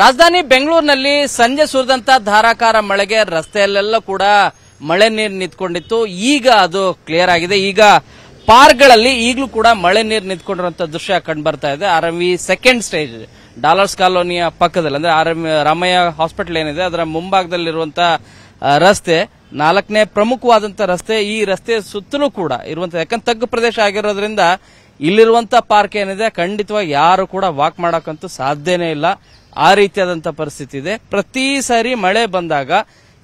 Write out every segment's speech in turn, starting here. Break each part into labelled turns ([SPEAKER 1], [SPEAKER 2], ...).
[SPEAKER 1] ರಾಜಧಾನಿ ಬೆಂಗಳೂರಿನಲ್ಲಿ ಸಂಜೆ ಸುರಿದಂತ ಧಾರಾಕಾರ ಮಳೆಗೆ ರಸ್ತೆಯಲ್ಲೆಲ್ಲ ಕೂಡ ಮಳೆ ನೀರು ನಿಂತ್ಕೊಂಡಿತ್ತು. ಈಗ ಅದು ಕ್ಲಿಯರ್ ಆಗಿದೆ. ಈಗ ಪಾರ್ಕ್ಗಳಲ್ಲಿ ಈಗಲೂ ಕೂಡ ಮಳೆ ನೀರು ನಿಂತ್ಕೊಂಡಿರುವಂತಹ ದೃಶ್ಯ ಕಂಡು ಬರ್ತಾ ಇದೆ. R V second stage dollars ಕಾಲೋನಿಯ ಪಕ್ಕದಲ್ಲಿ, ಅಂದ್ರೆ ಆರ್ ಎಂ ರಾಮಯ್ಯ ಹಾಸ್ಪಿಟಲ್ ಏನಿದೆ, ಅದರ ಮುಂಭಾಗದಲ್ಲಿರುವಂತಹ ರಸ್ತೆ, ನಾಲ್ಕನೇ ಪ್ರಮುಖವಾದಂತ ರಸ್ತೆ, ಈ ರಸ್ತೆ ಸುತ್ತಲೂ ಕೂಡ ಇರುವಂತಹ ಯಾಕಂದ್ರೆ ತಗ್ಗು ಪ್ರದೇಶ ಆಗಿರೋದ್ರಿಂದ ಇಲ್ಲಿರುವಂತಹ ಪಾರ್ಕ್ ಏನಿದೆ, ಖಂಡಿತವಾಗಿ ಯಾರು ಕೂಡ ವಾಕ್ ಮಾಡಕ್ಕಂತೂ ಸಾಧ್ಯನೇ ಇಲ್ಲ. ಆ ರೀತಿಯಾದಂತ ಪರಿಸ್ಥಿತಿ ಇದೆ. ಪ್ರತಿ ಸಾರಿ ಮಳೆ ಬಂದಾಗ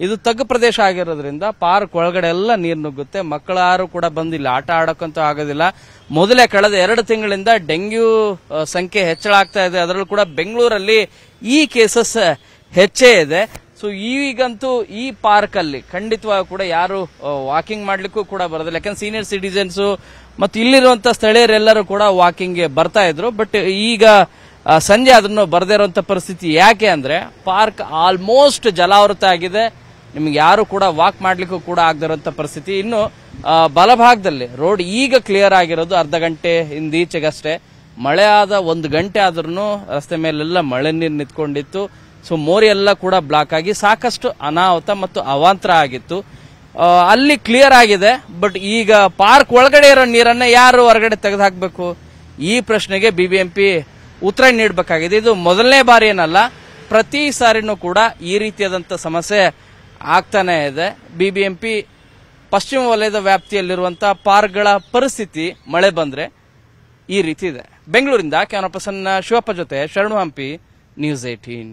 [SPEAKER 1] ಇದು ತಗ್ಗು ಪ್ರದೇಶ ಆಗಿರೋದ್ರಿಂದ ಪಾರ್ಕ್ ಒಳಗಡೆ ಎಲ್ಲ ನೀರು ನುಗ್ಗುತ್ತೆ. ಮಕ್ಕಳಾರು ಕೂಡ ಬಂದಿಲ್ಲ. ಆಟ ಆಡಕ್ಕಂತೂ ಆಗೋದಿಲ್ಲ. ಮೊದಲೇ ಕಳೆದ ಎರಡು ತಿಂಗಳಿಂದ ಡೆಂಗ್ಯೂ ಸಂಖ್ಯೆ ಹೆಚ್ಚಳ ಆಗ್ತಾ ಇದೆ. ಅದರಲ್ಲೂ ಕೂಡ ಬೆಂಗಳೂರಲ್ಲಿ ಈ ಕೇಸಸ್ ಹೆಚ್ಚೇ ಇದೆ. ಸೊ ಈಗಂತೂ ಈ ಪಾರ್ಕ್ ಅಲ್ಲಿ ಖಂಡಿತವಾಗಿ ಕೂಡ ಯಾರು ವಾಕಿಂಗ್ ಮಾಡ್ಲಿಕ್ಕೂ ಕೂಡ ಬರೋದಿಲ್ಲ. ಯಾಕಂದ್ರೆ ಸೀನಿಯರ್ ಸಿಟಿಸನ್ಸ್ ಮತ್ತು ಇಲ್ಲಿರುವಂತಹ ಸ್ಥಳೀಯರೆಲ್ಲರೂ ಕೂಡ ವಾಕಿಂಗ್ಗೆ ಬರ್ತಾ ಇದ್ರು. ಬಟ್ ಈಗ ಸಂಜೆ ಅದನ್ನು ಬರದೇ ಇರುವಂತ ಪರಿಸ್ಥಿತಿ ಯಾಕೆ ಅಂದ್ರೆ ಪಾರ್ಕ್ ಆಲ್ಮೋಸ್ಟ್ ಜಲಾವೃತ ಆಗಿದೆ. ನಿಮ್ಗೆ ಯಾರು ಕೂಡ ವಾಕ್ ಮಾಡ್ಲಿಕ್ಕೂ ಕೂಡ ಆಗದೇ ಇರುವಂತ ಪರಿಸ್ಥಿತಿ. ಇನ್ನು ಬಲಭಾಗದಲ್ಲಿ ರೋಡ್ ಈಗ ಕ್ಲಿಯರ್ ಆಗಿರೋದು ಅರ್ಧ ಗಂಟೆ ಹಿಂದೀಚೆಗಷ್ಟೇ. ಮಳೆ ಆದ ಒಂದು ಗಂಟೆ ಆದ್ರೂ ರಸ್ತೆ ಮೇಲೆಲ್ಲ ಮಳೆ ನೀರು ನಿಂತ್ಕೊಂಡಿತ್ತು. ಸೊ ಮೋರಿ ಎಲ್ಲ ಕೂಡ ಬ್ಲಾಕ್ ಆಗಿ ಸಾಕಷ್ಟು ಅನಾಹುತ ಮತ್ತು ಅವಾಂತರ ಆಗಿತ್ತು. ಅಲ್ಲಿ ಕ್ಲಿಯರ್ ಆಗಿದೆ ಬಟ್ ಈಗ ಪಾರ್ಕ್ ಒಳಗಡೆ ಇರೋ ನೀರನ್ನ ಯಾರು ಹೊರಗಡೆ ತೆಗೆದು ಹಾಕಬೇಕು ಈ ಪ್ರಶ್ನೆಗೆ ಬಿಬಿಎಂಪಿ ಉತ್ತರ ನೀಡಬೇಕಾಗಿದೆ. ಇದು ಮೊದಲನೇ ಬಾರಿ ಏನಲ್ಲ, ಪ್ರತಿ ಸಾರಿನೂ ಕೂಡ ಈ ರೀತಿಯಾದಂಥ ಸಮಸ್ಯೆ ಆಗ್ತಾನೆ ಇದೆ. ಬಿಬಿಎಂಪಿ ಪಶ್ಚಿಮ ವಲಯದ ವ್ಯಾಪ್ತಿಯಲ್ಲಿರುವಂತಹ ಪಾರ್ಕ್ಗಳ ಪರಿಸ್ಥಿತಿ ಮಳೆ ಬಂದ್ರೆ ಈ ರೀತಿ ಇದೆ. ಬೆಂಗಳೂರಿಂದ ಕ್ಯಾಮರಾ ಪರ್ಸನ್ ಶಿವಪ್ಪ ಜೊತೆ ಶರಣು ಹಂಪಿ, ನ್ಯೂಸ್ ಏಟೀನ್